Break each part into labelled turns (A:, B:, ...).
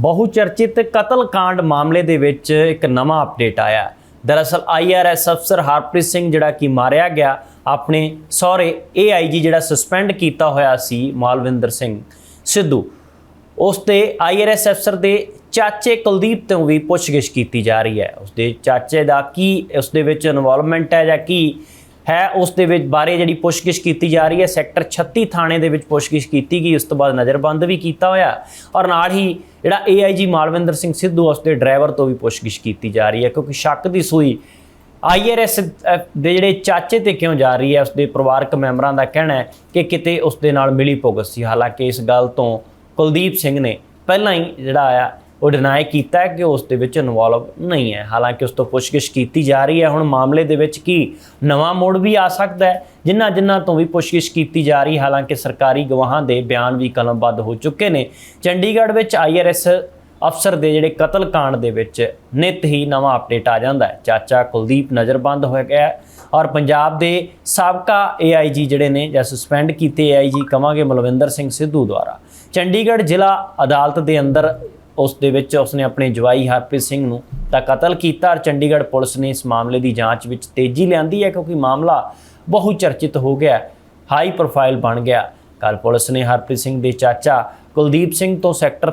A: ਬਹੁਚਰਚਿਤ ਕਤਲकांड ਮਾਮਲੇ ਦੇ ਵਿੱਚ ਇੱਕ ਨਵਾਂ ਅਪਡੇਟ ਆਇਆ। ਹੈ। ਦਰਅਸਲ ਆਈਆਰਐਸ ਅਫਸਰ ਹਰਪ੍ਰੀਤ ਸਿੰਘ, ਜਿਹੜਾ ਕਿ ਮਾਰਿਆ ਗਿਆ, ਆਪਣੇ ਸਹੁਰੇ ਏਆਈਜੀ ਜਿਹੜਾ ਸਸਪੈਂਡ ਕੀਤਾ ਹੋਇਆ ਸੀ, ਮਾਲਵਿੰਦਰ ਸਿੰਘ ਸਿੱਧੂ। ਉਸ ਤੇ ਆਈਆਰਐਸ ਅਫਸਰ ਦੇ ਚਾਚੇ ਕੁਲਦੀਪ ਤੋਂ ਵੀ ਪੁੱਛਗਿੱਛ ਕੀਤੀ ਜਾ ਰਹੀ ਹੈ। ਉਸ ਦੇ ਚਾਚੇ ਦਾ ਕੀ, ਉਸ ਦੇ ਵਿੱਚ ਇਨਵੋਲਵਮੈਂਟ ਹੈ ਜਾਂ ਕੀ ਹੈ, ਉਸ ਦੇ ਵਿੱਚ ਬਾਰੇ ਜਿਹੜੀ ਪੁੱਛਗਿੱਛ ਕੀਤੀ ਜਾ ਰਹੀ ਹੈ, ਸੈਕਟਰ 36 ਥਾਣੇ ਦੇ ਵਿੱਚ ਪੁੱਛਗਿੱਛ ਕੀਤੀ ਗਈ, ਉਸ ਤੋਂ ਬਾਅਦ ਨਜ਼ਰਬੰਦ ਵੀ ਕੀਤਾ ਹੋਇਆ। ਔਰ ਨਾਲ ਹੀ ਜਿਹੜਾ ਏਆਈਜੀ ਮਾਲਵਿੰਦਰ ਸਿੰਘ ਸਿੱਧੂ ਉਸ ਦੇ ਡਰਾਈਵਰ ਤੋਂ ਵੀ ਪੁੱਛਗਿੱਛ ਕੀਤੀ ਜਾ ਰਹੀ ਹੈ, ਕਿਉਂਕਿ ਸ਼ੱਕ ਦੀ ਸੂਈ ਆਈਆਰਐਸ ਦੇ ਜਿਹੜੇ ਚਾਚੇ ਤੇ ਕਿਉਂ ਜਾ ਰਹੀ ਹੈ ਉਸ ਦੇ ਪਰਿਵਾਰਕ ਮੈਂਬਰਾਂ ਦਾ ਕਹਿਣਾ ਹੈ ਕਿ ਕਿਤੇ ਉਸ ਦੇ ਨਾਲ ਮਿਲੀ ਭੁਗਤ ਸੀ। ਹਾਲਾਂਕਿ ਇਸ ਗੱਲ ਤੋਂ ਕੁਲਦੀਪ ਸਿੰਘ ਨੇ ਪਹਿਲਾਂ ਹੀ ਜਿਹੜਾ ਆ ਉਹ ਡਿਨਾਈ ਕੀਤਾ ਹੈ ਕਿ ਉਸ ਦੇ ਵਿੱਚ ਇਨਵੋਲਵ ਨਹੀਂ ਹੈ। ਹਾਲਾਂਕਿ ਉਸ ਤੋਂ ਪੁੱਛਗਿੱਛ ਕੀਤੀ ਜਾ ਰਹੀ ਹੈ। ਹੁਣ ਮਾਮਲੇ ਦੇ ਵਿੱਚ ਕੀ ਨਵਾਂ ਮੋੜ ਵੀ ਆ ਸਕਦਾ ਹੈ? ਜਿਨ੍ਹਾਂ ਜਿਨ੍ਹਾਂ ਤੋਂ ਵੀ ਪੁੱਛਗਿੱਛ ਕੀਤੀ ਜਾ ਰਹੀ ਹਾਲਾਂਕਿ ਸਰਕਾਰੀ ਗਵਾਹਾਂ ਦੇ ਬਿਆਨ ਵੀ ਕਲਮਬੱਧ ਹੋ ਚੁੱਕੇ ਨੇ। ਚੰਡੀਗੜ੍ਹ ਵਿੱਚ ਆਈਆਰਐਸ ਅਫਸਰ ਦੇ ਜਿਹੜੇ ਕਤਲ ਕਾਂਡ ਦੇ ਵਿੱਚ ਨਿਤ ਹੀ ਨਵਾਂ ਅਪਡੇਟ ਆ ਜਾਂਦਾ ਹੈ। ਚਾਚਾ ਕੁਲਦੀਪ ਨਜ਼ਰਬੰਦ ਹੋ ਗਿਆ ਔਰ ਪੰਜਾਬ ਦੇ ਸਾਬਕਾ ਏਆਈਜੀ ਜਿਹੜੇ ਨੇ ਜਾਂ ਸਸਪੈਂਡ ਕੀਤੇ ਏਆਈਜੀ ਕਵਾਂਗੇ ਮਲਵਿੰਦਰ ਸਿੰਘ ਸਿੱਧੂ ਦੁਆਰਾ। ਚੰਡੀਗੜ੍ਹ ਜ਼ਿਲ੍ਹਾ ਅਦਾਲਤ ਦੇ ਅੰਦਰ ਉਸ ਦੇ ਵਿੱਚ ਉਸਨੇ ਆਪਣੇ ਜਵਾਈ ਹਰਪ੍ਰੀਤ ਸਿੰਘ ਨੂੰ ਤਾਂ ਕਤਲ ਕੀਤਾ ਔਰ ਚੰਡੀਗੜ੍ਹ ਪੁਲਿਸ ਨੇ ਇਸ ਮਾਮਲੇ ਦੀ ਜਾਂਚ ਵਿੱਚ ਤੇਜ਼ੀ ਲਿਆਂਦੀ ਹੈ ਕਿਉਂਕਿ ਮਾਮਲਾ ਬਹੁ ਚਰਚਿਤ ਹੋ ਗਿਆ, ਹਾਈ ਪ੍ਰੋਫਾਈਲ ਬਣ ਗਿਆ। ਕੱਲ ਪੁਲਿਸ ਨੇ ਹਰਪ੍ਰੀਤ ਸਿੰਘ ਦੇ ਚਾਚਾ ਕੁਲਦੀਪ ਸਿੰਘ ਤੋਂ ਸੈਕਟਰ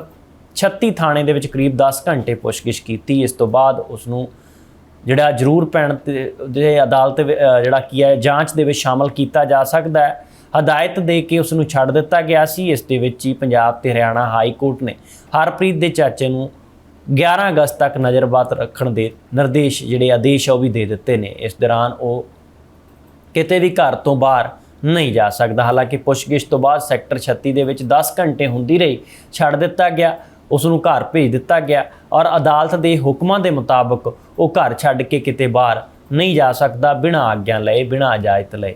A: 36 ਥਾਣੇ ਦੇ ਵਿੱਚ ਕਰੀਬ 10 ਘੰਟੇ ਪੁੱਛਗਿੱਛ ਕੀਤੀ। ਇਸ ਤੋਂ ਬਾਅਦ ਉਸ ਨੂੰ ਜਿਹੜਾ ਜ਼ਰੂਰ ਪੈਣ ਤੇ ਦੇ ਅਦਾਲਤ ਜਿਹੜਾ ਕੀ ਹੈ, ਜਾਂਚ ਦੇ ਵਿੱਚ ਸ਼ਾਮਲ ਕੀਤਾ ਜਾ ਸਕਦਾ ਹੈ। ਹਦਾਇਤ ਦੇ ਕੇ ਉਸ ਨੂੰ ਛੱਡ ਦਿੱਤਾ ਗਿਆ ਸੀ। ਇਸ ਦੇ ਵਿੱਚ ਹੀ ਪੰਜਾਬ ਤੇ ਹਰਿਆਣਾ ਹਾਈ ਕੋਰਟ ਨੇ ਹਰਪ੍ਰੀਤ ਦੇ ਚਾਚੇ ਨੂੰ 11 ਅਗਸਤ ਤੱਕ ਨਜ਼ਰਬੰਦ ਰੱਖਣ ਦੇ ਨਿਰਦੇਸ਼ ਜਿਹੜੇ ਆਦੇਸ਼ ਆ ਉਹ ਵੀ ਦੇ ਦਿੱਤੇ ਨੇ। ਇਸ ਦੌਰਾਨ ਉਹ ਕਿਤੇ ਵੀ ਘਰ ਤੋਂ ਬਾਹਰ ਨਹੀਂ ਜਾ ਸਕਦਾ। ਹਾਲਾਂਕਿ ਪੁੱਛਗਿੱਛ ਤੋਂ ਬਾਅਦ ਸੈਕਟਰ 36 ਦੇ ਵਿੱਚ 10 ਘੰਟੇ ਹੁੰਦੀ ਰਹੀ, ਛੱਡ ਦਿੱਤਾ ਗਿਆ ਉਸ ਨੂੰ ਘਰ ਭੇਜ ਦਿੱਤਾ ਗਿਆ ਔਰ ਅਦਾਲਤ ਦੇ ਹੁਕਮਾਂ ਦੇ ਮੁਤਾਬਕ ਉਹ ਘਰ ਛੱਡ ਕੇ ਕਿਤੇ ਬਾਹਰ ਨਹੀਂ ਜਾ ਸਕਦਾ, ਬਿਨਾਂ ਆਗਿਆ ਲਏ, ਬਿਨਾਂ ਇਜਾਜ਼ਤ ਲਏ।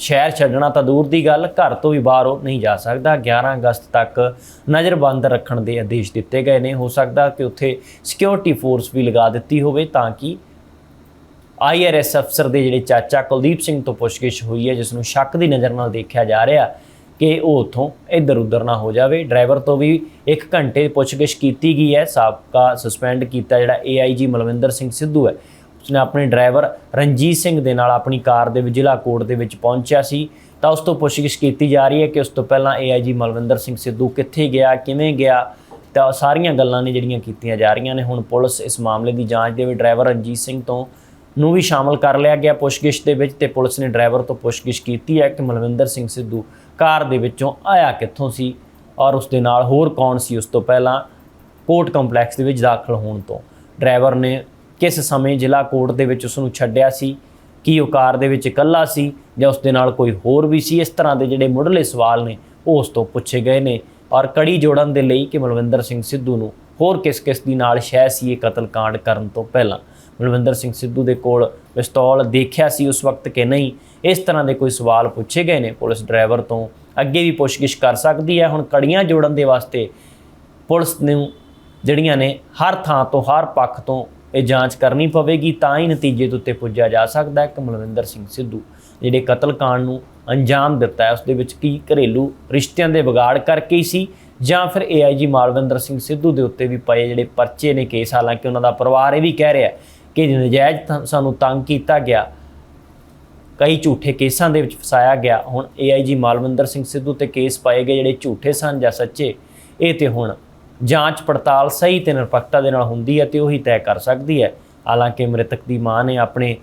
A: ਸ਼ਹਿਰ ਛੱਡਣਾ ਤਾਂ ਦੂਰ ਦੀ ਗੱਲ, ਘਰ ਤੋਂ ਵੀ ਬਾਹਰ ਉਹ ਨਹੀਂ ਜਾ ਸਕਦਾ। 11 ਅਗਸਤ ਤੱਕ ਨਜ਼ਰਬੰਦ ਰੱਖਣ ਦੇ ਆਦੇਸ਼ ਦਿੱਤੇ ਗਏ ਨੇ। ਹੋ ਸਕਦਾ ਕਿ ਉੱਥੇ ਸਿਕਿਉਰਿਟੀ ਫੋਰਸ ਵੀ ਲਗਾ ਦਿੱਤੀ ਹੋਵੇ ਤਾਂ ਕਿ ਆਈਆਰਐਸ ਅਫਸਰ ਦੇ ਜਿਹੜੇ ਚਾਚਾ ਕੁਲਦੀਪ ਸਿੰਘ ਤੋਂ ਪੁੱਛਗਿੱਛ ਹੋਈ ਹੈ, ਜਿਸ ਨੂੰ ਸ਼ੱਕ ਦੀ ਨਜ਼ਰ ਨਾਲ ਦੇਖਿਆ ਜਾ ਰਿਹਾ ਕਿ ਉਹ ਉਥੋਂ ਇੱਧਰ ਉੱਧਰ ਨਾ ਹੋ ਜਾਵੇ। ਡਰਾਈਵਰ ਤੋਂ ਵੀ 1 ਘੰਟੇ ਪੁੱਛਗਿੱਛ ਕੀਤੀ ਗਈ ਹੈ। ਸਾਬਕਾ ਸਸਪੈਂਡ ਕੀਤਾ ਜਿਹੜਾ ਏਆਈਜੀ ਮਲਵਿੰਦਰ ਸਿੰਘ ਸਿੱਧੂ ਹੈ। ਉਸਨੇ ਆਪਣੇ ਡਰਾਈਵਰ ਰਣਜੀਤ ਸਿੰਘ ਦੇ ਨਾਲ ਆਪਣੀ ਕਾਰ ਦੇ ਵਿੱਚ, ਜ਼ਿਲ੍ਹਾ ਕੋਰਟ ਦੇ ਵਿੱਚ ਪਹੁੰਚਿਆ ਸੀ। ਤਾਂ ਉਸ ਤੋਂ ਪੁੱਛਗਿੱਛ ਕੀਤੀ ਜਾ ਰਹੀ ਹੈ ਕਿ ਉਸ ਤੋਂ ਪਹਿਲਾਂ ਏਆਈਜੀ ਮਲਵਿੰਦਰ ਸਿੰਘ ਸਿੱਧੂ ਕਿੱਥੇ ਗਿਆ, ਕਿਵੇਂ ਗਿਆ? ਤਾਂ ਸਾਰੀਆਂ ਗੱਲਾਂ ਨੇ ਜਿਹੜੀਆਂ ਕੀਤੀਆਂ ਜਾ ਰਹੀਆਂ ਨੇ। ਹੁਣ ਪੁਲਿਸ ਇਸ ਮਾਮਲੇ ਦੀ ਜਾਂਚ ਦੇ ਵਿੱਚ ਡਰਾਈਵਰ ਰਣਜੀਤ ਸਿੰਘ ਤੋਂ ਨੂੰ ਵੀ ਸ਼ਾਮਲ ਕਰ ਲਿਆ ਗਿਆ ਪੁੱਛਗਿੱਛ ਦੇ ਵਿੱਚ ਤੇ ਪੁਲਿਸ ਨੇ ਡਰਾਈਵਰ ਤੋਂ ਪੁੱਛਗਿੱਛ ਕੀਤੀ ਹੈ ਕਿ ਮਲਵਿੰਦਰ ਸਿੰਘ ਸਿੱਧੂ ਕਾਰ ਦੇ ਵਿੱਚੋਂ ਆਇਆ ਕਿੱਥੋਂ ਸੀ ਔਰ ਉਸ ਦੇ ਨਾਲ ਹੋਰ ਕੌਣ ਸੀ ਉਸ ਤੋਂ ਪਹਿਲਾਂ ਕੋਰਟ ਕੰਪਲੈਕਸ ਦੇ ਵਿੱਚ ਦਾਖਲ ਹੋਣ ਤੋਂ। ਡਰਾਈਵਰ ਨੇ ਕਿਸ ਸਮੇਂ ਜ਼ਿਲ੍ਹਾ ਕੋਰਟ ਦੇ ਵਿੱਚ ਉਸ ਨੂੰ ਛੱਡਿਆ ਸੀ? ਕੀ ਉਹ ਕਾਰ ਦੇ ਵਿੱਚ ਇਕੱਲਾ ਸੀ ਜਾਂ ਉਸ ਦੇ ਨਾਲ ਕੋਈ ਹੋਰ ਵੀ ਸੀ? ਇਸ ਤਰ੍ਹਾਂ ਦੇ ਜਿਹੜੇ ਮੁੱਢਲੇ ਸਵਾਲ ਨੇ ਉਹ ਉਸ ਤੋਂ ਪੁੱਛੇ ਗਏ ਨੇ। ਔਰ ਕੜੀ ਜੋੜਨ ਦੇ ਲਈ ਕਿ ਮਲਵਿੰਦਰ ਸਿੰਘ ਸਿੱਧੂ ਨੂੰ ਹੋਰ ਕਿਸ-ਕਿਸ ਦੀ ਨਾਲ ਸ਼ੈ ਸੀ ਇਹ ਕਤਲ ਕਾਂਡ ਕਰਨ ਤੋਂ ਪਹਿਲਾਂ? ਮਲਵਿੰਦਰ ਸਿੰਘ ਸਿੱਧੂ ਦੇ ਕੋਲ ਪਿਸਤੌਲ ਦੇਖਿਆ ਸੀ ਉਸ ਵਕਤ ਕਿ ਨਹੀਂ? ਇਸ ਤਰ੍ਹਾਂ ਦੇ ਕੋਈ ਸਵਾਲ ਪੁੱਛੇ ਗਏ ਨੇ, ਪੁਲਿਸ ਡਰਾਈਵਰ ਤੋਂ ਅੱਗੇ ਵੀ ਪੁੱਛਗਿੱਛ ਕਰ ਸਕਦੀ ਹੈ। ਹੁਣ ਕੜੀਆਂ ਜੋੜਨ ਦੇ ਵਾਸਤੇ ਪੁਲਿਸ ਨੂੰ ਜਿਹੜੀਆਂ ਨੇ ਹਰ ਥਾਂ ਤੋਂ, ਹਰ ਪੱਖ ਤੋਂ ਇਹ ਜਾਂਚ ਕਰਨੀ ਪਵੇਗੀ, ਤਾਂ ਹੀ ਨਤੀਜੇ ਦੇ ਉੱਤੇ ਪੁੱਜਿਆ ਜਾ ਸਕਦਾ ਹੈ। ਕਿ ਮਲਵਿੰਦਰ ਸਿੰਘ ਸਿੱਧੂ, ਜਿਹੜੇ ਕਤਲकांड ਨੂੰ ਅੰਜਾਮ ਦਿੱਤਾ ਹੈ ਉਸ ਦੇ ਵਿੱਚ ਕੀ ਘਰੇਲੂ ਰਿਸ਼ਤਿਆਂ ਦੇ ਵਿਗਾੜ ਕਰਕੇ ਹੀ ਸੀ, ਜਾਂ ਫਿਰ ਏਆਈਜੀ ਮਾਲਵਿੰਦਰ ਸਿੰਘ ਸਿੱਧੂ ਦੇ ਉੱਤੇ ਵੀ ਪਏ ਜਿਹੜੇ ਪਰਚੇ ਨੇ ਕੇਸ, ਹਾਲਾਂਕਿ ਉਹਨਾਂ ਦਾ ਪਰਿਵਾਰ ਇਹ ਵੀ ਕਹਿ ਰਿਹਾ ਕਿ ਨਜਾਇਜ਼ ਸਾਨੂੰ ਤੰਗ ਕੀਤਾ ਗਿਆ, ਕਈ ਝੂਠੇ ਕੇਸਾਂ ਦੇ ਵਿੱਚ ਫਸਾਇਆ ਗਿਆ। ਹੁਣ ਏਆਈਜੀ ਮਾਲਵਿੰਦਰ ਸਿੰਘ ਸਿੱਧੂ ਤੇ ਕੇਸ ਪਾਏ ਗਏ ਜਿਹੜੇ ਝੂਠੇ ਸਨ ਜਾਂ ਸੱਚੇ, ਇਹ ਤੇ ਹੁਣ ਜਾਂਚ ਪੜਤਾਲ ਸਹੀ ਤੇ ਨਿਰਪੱਖਤਾ ਦੇ ਨਾਲ ਹੁੰਦੀ ਹੈ ਤੇ ਉਹੀ ਤੈਅ ਕਰ ਸਕਦੀ ਹੈ। ਹਾਲਾਂਕਿ ਮ੍ਰਿਤਕ ਦੀ ਮਾਂ ਨੇ ਆਪਣੇ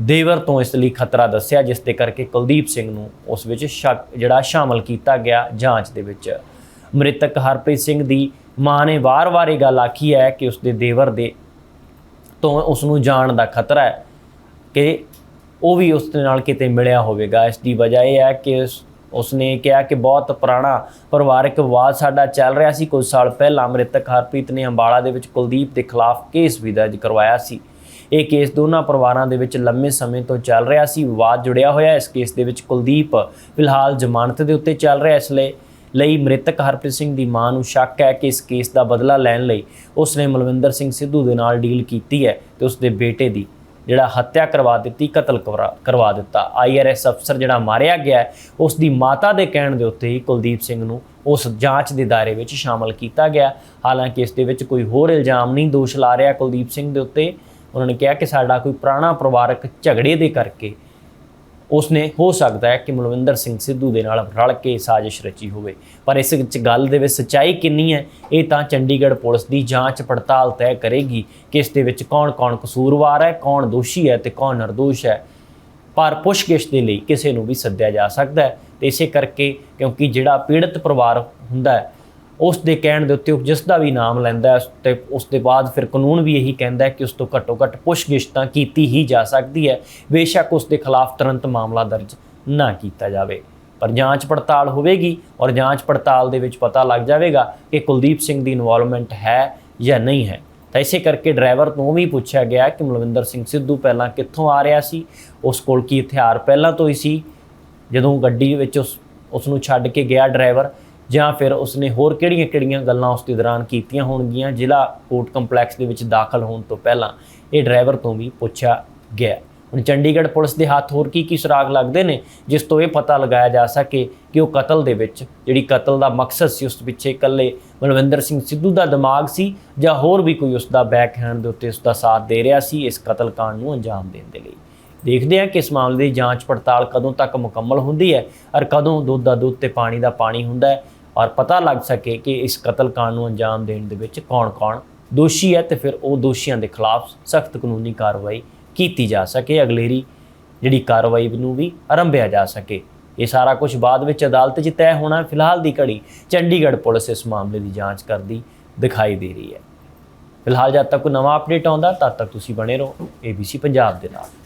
A: ਦੇਵਰ ਤੋਂ ਇਸ ਲਈ ਖਤਰਾ ਦੱਸਿਆ, ਜਿਸ ਦੇ ਕਰਕੇ ਕੁਲਦੀਪ ਸਿੰਘ ਨੂੰ ਉਸ ਵਿੱਚ ਸ਼ੱਕ ਜਿਹੜਾ ਸ਼ਾਮਲ ਕੀਤਾ ਗਿਆ ਜਾਂਚ ਦੇ ਵਿੱਚ। ਮ੍ਰਿਤਕ ਹਰਪ੍ਰੀਤ ਸਿੰਘ ਦੀ ਮਾਂ ਨੇ ਵਾਰ-ਵਾਰ ਇਹ ਗੱਲ ਆਖੀ ਹੈ ਕਿ ਉਸ ਦੇ ਦੇਵਰ ਦੇ ਤੋਂ ਉਸ ਨੂੰ ਜਾਣ ਦਾ ਖਤਰਾ ਹੈ ਕਿ ਉਹ ਵੀ ਉਸ ਦੇ ਨਾਲ ਕਿਤੇ ਮਿਲਿਆ ਹੋਵੇਗਾ। ਇਸ ਦੀ ਵਜ੍ਹਾ ਇਹ ਹੈ ਕਿ ਉਸਨੇ ਕਿਹਾ ਕਿ ਬਹੁਤ ਪੁਰਾਣਾ ਪਰਿਵਾਰਕ ਵਿਵਾਦ ਸਾਡਾ ਚੱਲ ਰਿਹਾ ਸੀ। ਕੁਝ ਸਾਲ ਪਹਿਲਾਂ ਮ੍ਰਿਤਕ ਹਰਪ੍ਰੀਤ ਨੇ ਅੰਬਾਲਾ ਦੇ ਵਿੱਚ ਕੁਲਦੀਪ ਦੇ ਖਿਲਾਫ ਕੇਸ ਵੀ ਦਰਜ ਕਰਵਾਇਆ ਸੀ। ਇਹ ਕੇਸ ਦੋਨਾਂ ਪਰਿਵਾਰਾਂ ਦੇ ਵਿੱਚ ਲੰਮੇ ਸਮੇਂ ਤੋਂ ਚੱਲ ਰਿਹਾ ਸੀ। ਵਿਵਾਦ ਜੁੜਿਆ ਹੋਇਆ, ਇਸ ਕੇਸ ਦੇ ਵਿੱਚ ਕੁਲਦੀਪ ਫਿਲਹਾਲ ਜ਼ਮਾਨਤ ਦੇ ਉੱਤੇ ਚੱਲ ਰਿਹਾ। ਇਸ ਲਈ ਲਈ ਮ੍ਰਿਤਕ ਹਰਪ੍ਰੀਤ ਸਿੰਘ ਦੀ ਮਾਂ ਨੂੰ ਸ਼ੱਕ ਹੈ ਕਿ ਇਸ ਕੇਸ ਦਾ ਬਦਲਾ ਲੈਣ ਲਈ ਉਸਨੇ ਮਲਵਿੰਦਰ ਸਿੰਘ ਸਿੱਧੂ ਦੇ ਨਾਲ ਡੀਲ ਕੀਤੀ ਹੈ ਤੇ ਉਸਦੇ ਬੇਟੇ ਦੀ ਜਿਹੜਾ ਹੱਤਿਆ ਕਰਵਾ ਦਿੱਤੀ, ਕਤਲ ਕਰਵਾ- ਕਰਵਾ ਦਿੱਤਾ। ਆਈਆਰਐਸ ਅਫਸਰ ਜਿਹੜਾ ਮਾਰਿਆ ਗਿਆ ਉਸ ਦੀ ਮਾਤਾ ਦੇ ਕਹਿਣ ਦੇ ਉੱਤੇ ਹੀ ਕੁਲਦੀਪ ਸਿੰਘ ਨੂੰ ਉਸ ਜਾਂਚ ਦੇ ਦਾਇਰੇ ਵਿੱਚ ਸ਼ਾਮਲ ਕੀਤਾ ਗਿਆ। ਹਾਲਾਂਕਿ ਇਸ ਦੇ ਵਿੱਚ ਕੋਈ ਹੋਰ ਇਲਜ਼ਾਮ ਨਹੀਂ, ਦੋਸ਼ ਲਾ ਰਿਹਾ ਕੁਲਦੀਪ ਸਿੰਘ ਦੇ ਉੱਤੇ। ਉਹਨਾਂ ਨੇ ਕਿਹਾ ਕਿ ਸਾਡਾ ਕੋਈ ਪੁਰਾਣਾ ਪਰਿਵਾਰਕ ਝਗੜੇ ਦੇ ਕਰਕੇ ਉਸਨੇ, ਹੋ ਸਕਦਾ ਹੈ ਕਿ ਮਲਵਿੰਦਰ ਸਿੰਘ ਸਿੱਧੂ ਦੇ ਨਾਲ ਰਲ ਕੇ ਸਾਜ਼ਿਸ਼ ਰਚੀ ਹੋਵੇ। ਪਰ ਇਸ ਵਿੱਚ ਗੱਲ ਦੇ ਵਿੱਚ ਸੱਚਾਈ ਕਿੰਨੀ ਹੈ, ਇਹ ਤਾਂ ਚੰਡੀਗੜ੍ਹ ਪੁਲਿਸ ਦੀ ਜਾਂਚ ਪੜਤਾਲ ਤੈਅ ਕਰੇਗੀ ਕਿ ਇਸ ਦੇ ਵਿੱਚ ਕੌਣ-ਕੌਣ ਕਸੂਰਵਾਰ ਹੈ, ਕੌਣ ਦੋਸ਼ੀ ਹੈ ਤੇ ਕੌਣ ਨਿਰਦੋਸ਼ ਹੈ। ਪਰ ਪੁੱਛਗਿੱਛ ਦੇ ਲਈ ਕਿਸੇ ਨੂੰ ਵੀ ਸੱਦਿਆ ਜਾ ਸਕਦਾ ਹੈ ਤੇ ਇਸੇ ਕਰਕੇ ਕਿਉਂਕਿ ਜਿਹੜਾ ਪੀੜਤ ਪਰਿਵਾਰ ਹੁੰਦਾ ਹੈ ਉਸ ਦੇ ਕਹਿਣ ਦੇ ਉੱਤੇ ਉਹ ਜਿਸ ਦਾ ਵੀ ਨਾਮ ਲੈਂਦਾ ਹੈ, ਤੇ ਉਸ ਦੇ ਬਾਅਦ ਫਿਰ ਕਾਨੂੰਨ ਵੀ ਇਹੀ ਕਹਿੰਦਾ ਹੈ ਕਿ ਉਸ ਤੋਂ ਘੱਟੋ ਘੱਟ ਪੁੱਛਗਿੱਛ ਤਾਂ ਕੀਤੀ ਹੀ ਜਾ ਸਕਦੀ ਹੈ। ਬੇਸ਼ੱਕ ਉਸ ਦੇ ਖਿਲਾਫ ਤੁਰੰਤ ਮਾਮਲਾ ਦਰਜ ਨਾ ਕੀਤਾ ਜਾਵੇ। ਪਰ ਜਾਂਚ ਪੜਤਾਲ ਹੋਵੇਗੀ ਔਰ ਜਾਂਚ ਪੜਤਾਲ ਦੇ ਵਿੱਚ ਪਤਾ ਲੱਗ ਜਾਵੇਗਾ ਕਿ ਕੁਲਦੀਪ ਸਿੰਘ ਦੀ ਇਨਵੋਲਵਮੈਂਟ ਹੈ ਜਾਂ ਨਹੀਂ ਹੈ। ਤਾਂ ਇਸੇ ਕਰਕੇ ਡਰਾਈਵਰ ਤੋਂ ਵੀ ਪੁੱਛਿਆ ਗਿਆ ਕਿ ਮਲਵਿੰਦਰ ਸਿੰਘ ਸਿੱਧੂ ਪਹਿਲਾਂ ਕਿੱਥੋਂ ਆ ਰਿਹਾ ਸੀ, ਉਸ ਕੋਲ ਕੀ ਹਥਿਆਰ ਪਹਿਲਾਂ ਤੋਂ ਹੀ ਸੀ? ਜਦੋਂ ਗੱਡੀ ਵਿੱਚ ਉਸ ਉਸ ਨੂੰ ਛੱਡ ਕੇ ਗਿਆ ਡਰਾਈਵਰ ਜਾਂ ਫਿਰ ਉਸਨੇ ਹੋਰ ਕਿਹੜੀਆਂ-ਕਿਹੜੀਆਂ ਗੱਲਾਂ ਉਸ ਦੇ ਦੌਰਾਨ ਕੀਤੀਆਂ ਹੋਣਗੀਆਂ? ਜ਼ਿਲ੍ਹਾ ਕੋਰਟ ਕੰਪਲੈਕਸ ਦੇ ਵਿੱਚ ਦਾਖਲ ਹੋਣ ਤੋਂ ਪਹਿਲਾਂ ਇਹ ਡਰਾਈਵਰ ਤੋਂ ਵੀ ਪੁੱਛਿਆ ਗਿਆ। ਹੁਣ ਚੰਡੀਗੜ੍ਹ ਪੁਲਿਸ ਦੇ ਹੱਥ ਹੋਰ ਕੀ ਕੀ ਸੁਰਾਗ ਲੱਗਦੇ ਨੇ, ਜਿਸ ਤੋਂ ਇਹ ਪਤਾ ਲਗਾਇਆ ਜਾ ਸਕੇ ਕਿ ਉਹ ਕਤਲ ਦੇ ਵਿੱਚ, ਜਿਹੜੀ ਕਤਲ ਦਾ ਮਕਸਦ ਸੀ ਉਸ ਪਿੱਛੇ ਇਕੱਲੇ ਮਨਵਿੰਦਰ ਸਿੰਘ ਸਿੱਧੂ ਦਾ ਦਿਮਾਗ ਸੀ ਜਾਂ ਹੋਰ ਵੀ ਕੋਈ ਉਸ ਦਾ ਬੈਕ ਹੈਂਡ ਦੇ ਉੱਤੇ ਉਸ ਦਾ ਸਾਥ ਦੇ ਰਿਹਾ ਸੀ ਇਸ ਕਤਲ ਕਾਂਡ ਨੂੰ ਅੰਜਾਮ ਦੇਣ ਦੇ ਲਈ? ਦੇਖਦੇ ਹਾਂ ਕਿ ਇਸ ਮਾਮਲੇ ਦੀ ਜਾਂਚ ਪੜਤਾਲ ਕਦੋਂ ਤੱਕ ਮੁਕੰਮਲ ਹੁੰਦੀ ਹੈ ਔਰ ਕਦੋਂ ਦੁੱਧ ਦਾ ਦੁੱਧ ਤੇ ਪਾਣੀ ਦਾ ਪਾਣੀ ਹੁੰਦਾ ਹੈ। ਔਰ ਪਤਾ ਲੱਗ ਸਕੇ ਕਿ ਇਸ ਕਤਲ ਕਾਂਡ ਨੂੰ ਅੰਜਾਮ ਦੇਣ ਦੇ ਵਿੱਚ ਕੌਣ-ਕੌਣ ਦੋਸ਼ੀ ਹੈ ਤੇ ਫਿਰ ਉਹ ਦੋਸ਼ੀਆਂ ਦੇ ਖਿਲਾਫ ਸਖਤ ਕਾਨੂੰਨੀ ਕਾਰਵਾਈ ਕੀਤੀ ਜਾ ਸਕੇ, ਅਗਲੇਰੀ ਜਿਹੜੀ ਕਾਰਵਾਈ ਨੂੰ ਵੀ ਆਰੰਭਿਆ ਜਾ ਸਕੇ। ਇਹ ਸਾਰਾ ਕੁਝ ਬਾਅਦ ਵਿੱਚ ਅਦਾਲਤ 'ਚ ਤੈਅ ਹੋਣਾ, ਫਿਲਹਾਲ ਦੀ ਘੜੀ ਚੰਡੀਗੜ੍ਹ ਪੁਲਿਸ ਇਸ ਮਾਮਲੇ ਦੀ ਜਾਂਚ ਕਰਦੀ ਦਿਖਾਈ ਦੇ ਰਹੀ ਹੈ। ਫਿਲਹਾਲ ਜਦ ਤੱਕ ਕੋਈ ਨਵਾਂ ਅਪਡੇਟ ਆਉਂਦਾ, ਤਦ ਤੱਕ ਤੁਸੀਂ ਬਣੇ ਰਹੋ ABC ਪੰਜਾਬ ਦੇ ਨਾਲ।